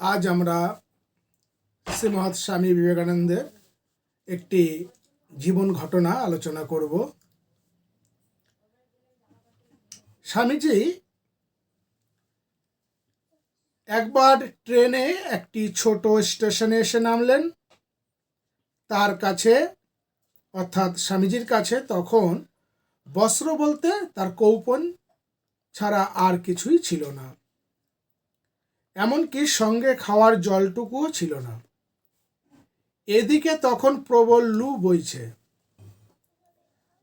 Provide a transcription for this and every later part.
আজ আমরা শ্রীমৎ স্বামী বিবেকানন্দের একটি জীবন ঘটনা আলোচনা করব। স্বামীজি একবার ট্রেনে একটি ছোট স্টেশনে এসে নামলেন। তার কাছে, অর্থাৎ স্বামীজির কাছে তখন বস্ত্র বলতে তার কৌপন ছাড়া আর কিছুই ছিল না। এমনকি সঙ্গে খাওয়ার জলটুকুও ছিল না। এদিকে তখন প্রবল লু বইছে।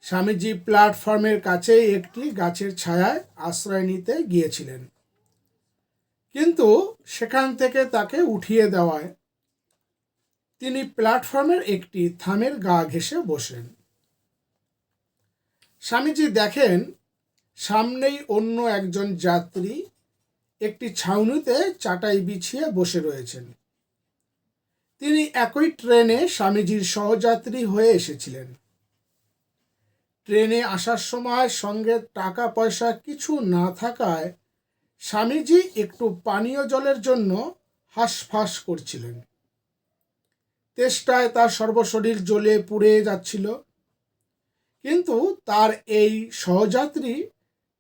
স্বামীজি প্ল্যাটফর্মের কাছেই একটি গাছের ছায়ায় আশ্রয় নিতে গিয়েছিলেন। কিন্তু সেখান থেকে তাকে উঠিয়ে দেওয়ায় তিনি প্ল্যাটফর্মের একটি থামের গা ঘেঁষে বসেন স্বামীজি দেখেন সামনেই অন্য একজন যাত্রী একটি ছাউনিতে চাটাই বিছিয়ে বসে রয়েছেন। তিনি একই ট্রেনে স্বামীজির সহযাত্রী হয়ে এসেছিলেন। ট্রেনে আসার সময় সঙ্গে টাকা পয়সা কিছু না থাকায় স্বামীজি একটু পানীয় জলের জন্য হাঁসফাঁস করছিলেন। তেষ্টায় তার সর্বশরীর জ্বলে পুড়ে যাচ্ছিল। কিন্তু তার এই সহযাত্রী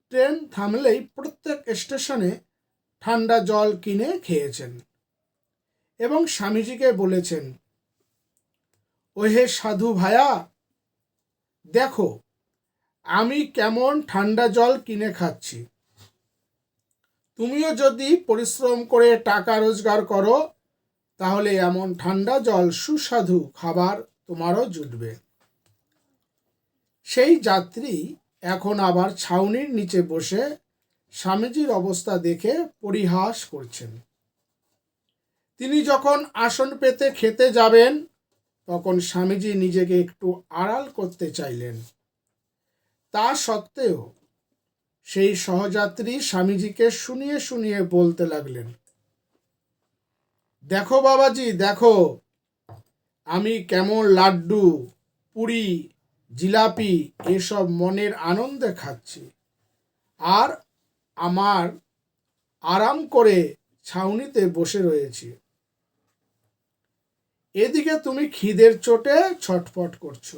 ট্রেন থামলেই প্রত্যেক স্টেশনে ঠান্ডা জল কিনে খেয়েছেন। এবং স্বামীজিকে বলেছেন, ওহে সাধু ভায়া, দেখো, আমি কেমন ঠান্ডা জল কিনে খাচ্ছি। তুমিও যদি পরিশ্রম করে টাকা রোজগার করো, তাহলে এমন ঠান্ডা জল সুস্বাদু খাবার তোমারও জুটবে। সেই যাত্রী এখন আবার ছাউনির নিচে বসে স্বামীজির অবস্থা দেখে পরিহাস করছেন। তিনি যখন আসন পেতে খেতে যাবেন, তখন স্বামীজি নিজেকে একটু আড়াল করতে চাইলেন। তা সত্ত্বেও সেই সহযাত্রী স্বামীজিকে শুনিয়ে শুনিয়ে বলতে লাগলেন, দেখো বাবাজি, দেখো, আমি কেমন লাড্ডু, পুরি, জিলাপি, এসব মনের আনন্দে খাচ্ছি। আর আমার আরাম করে ছাউনিতে বসে রয়েছি। এদিকে তুমি খিদের চোটে ছটফট করছ।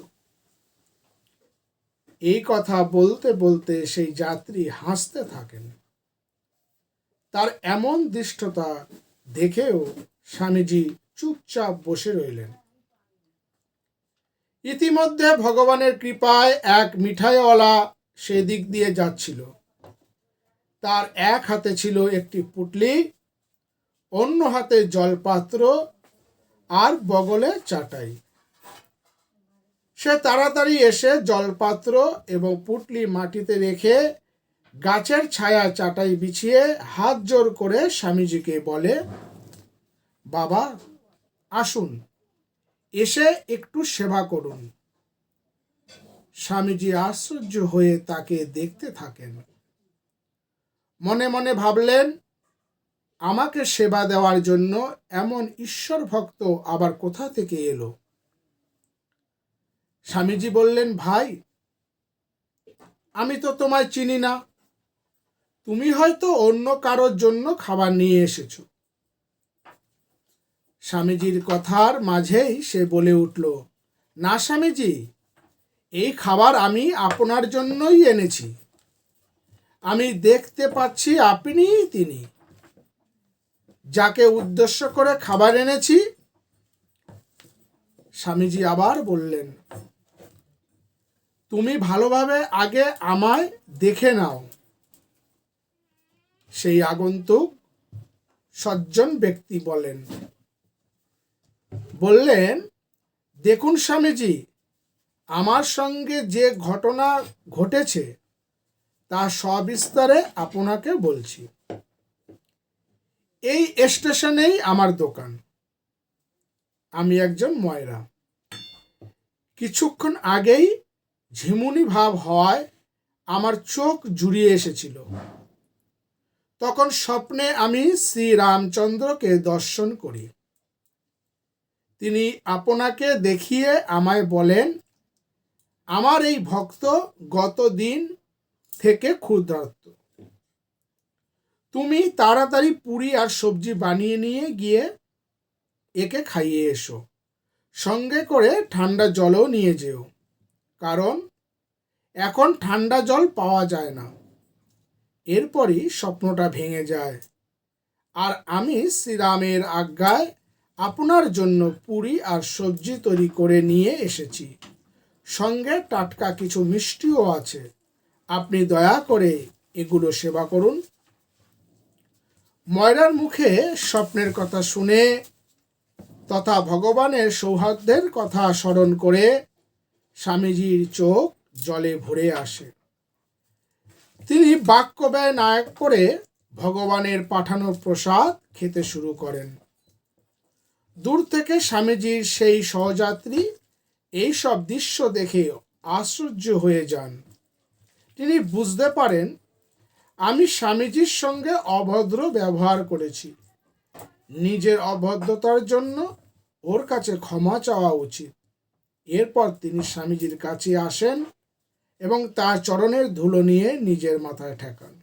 এই কথা বলতে বলতে সেই যাত্রী হাসতে থাকেন। তার এমন দৃষ্টতা দেখেও স্বামীজি চুপচাপ বসে রইলেন। ইতিমধ্যে ভগবানের কৃপায় এক মিঠাইওয়ালা সেদিক দিয়ে যাচ্ছিল। তার এক হাতে ছিল একটি পুটলি, অন্য হাতে জলপাত্র আর বগলে চাটাই। সে তাড়াতাড়ি এসে জলপাত্র এবং পুটলি মাটিতে রেখে গাছের ছায়া চাটাই বিছিয়ে হাত জোর করে স্বামীজিকে বলে, বাবা, আসুন, এসে একটু সেবা করুন। স্বামীজি আশ্চর্য হয়ে তাকে দেখতে থাকেন। মনে মনে ভাবলেন, আমাকে সেবা দেওয়ার জন্য এমন ঈশ্বর ভক্ত আবার কোথা থেকে এলো? স্বামীজি বললেন, ভাই, আমি তো তোমায় চিনি না। তুমি হয়তো অন্য কারোর জন্য খাবার নিয়ে এসেছ। স্বামীজির কথার মাঝেই সে বলে উঠল, না স্বামীজি, এই খাবার আমি আপনার জন্যই এনেছি। আমি দেখতে পাচ্ছি আপনিই তিনি। যাকে উদ্দেশ্য করে খাবার এনেছি, স্বামীজি আবার বললেন, তুমি ভালোভাবে আগে আমায় দেখে নাও। সেই আগন্তুক সজ্জন ব্যক্তি বলেন, বললেন, দেখুন স্বামীজি, আমার সঙ্গে যে ঘটনা ঘটেছে তা সবিস্তারে আপনাকে বলছি। এই স্টেশনেই আমার দোকান। আমি একজন ময়রা। কিছুক্ষণ আগেই ঝিমুনি ভাব হওয়ায় আমার চোখ জুড়িয়ে এসেছিল। তখন স্বপ্নে আমি শ্রীরামচন্দ্রকে দর্শন করি। তিনি আপনাকে দেখিয়ে আমায় বলেন, আমার এই ভক্ত গত দিন থেকে ক্ষুধার্ত। তুমি তাড়াতাড়ি পুরি আর সবজি বানিয়ে নিয়ে গিয়ে একে খাইয়ে এসো। সঙ্গে করে ঠান্ডা জলও নিয়ে যেও। কারণ এখন ঠান্ডা জল পাওয়া যায় না। এরপরই স্বপ্নটা ভেঙে যায়। আর আমি শ্রীরামের আজ্ঞায় আপনার জন্য পুরি আর সবজি তৈরি করে নিয়ে এসেছি। সঙ্গে টাটকা কিছু মিষ্টিও আছে। আপনি দয়া করে এগুলো সেবা করুন। ময়রার মুখে স্বপ্নের কথা শুনে তথা ভগবানের সৌহার্দ্যের কথা স্মরণ করে স্বামীজির চোখ জলে ভরে আসে। তিনি বাক্য ব্যয় না করে ভগবানের পাঠানো প্রসাদ খেতে শুরু করেন। দূর থেকে স্বামীজির সেই সহযাত্রী এই সব দৃশ্য দেখে আশ্চর্য হয়ে যান। তিনি বুঝতে পারেন, আমি স্বামীজির সঙ্গে অভদ্র ব্যবহার করেছি। নিজের অভদ্রতার জন্য ওর কাছে ক্ষমা চাওয়া উচিত। এরপর তিনি স্বামীজির কাছে আসেন এবং তার চরণের ধুলো নিয়ে নিজের মাথায় ঠেকান।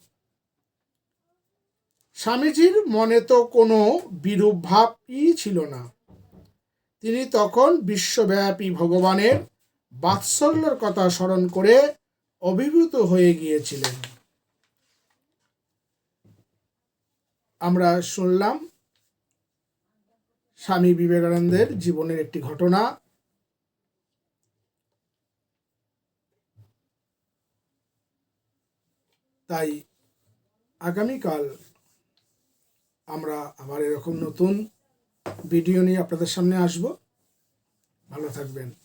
স্বামীজির মনে তো কোনো বিরূপ ভাবই ছিল না। তিনি তখন বিশ্বব্যাপী ভগবানের বাৎসল্যের কথা স্মরণ করে অভিভূত হয়ে গিয়েছিলেন। আমরা শুনলাম স্বামী বিবেকানন্দের জীবনের একটি ঘটনা। তাই আগামীকাল আমরা আবার এরকম নতুন ভিডিও নিয়ে আপনাদের সামনে আসব। ভালো থাকবেন।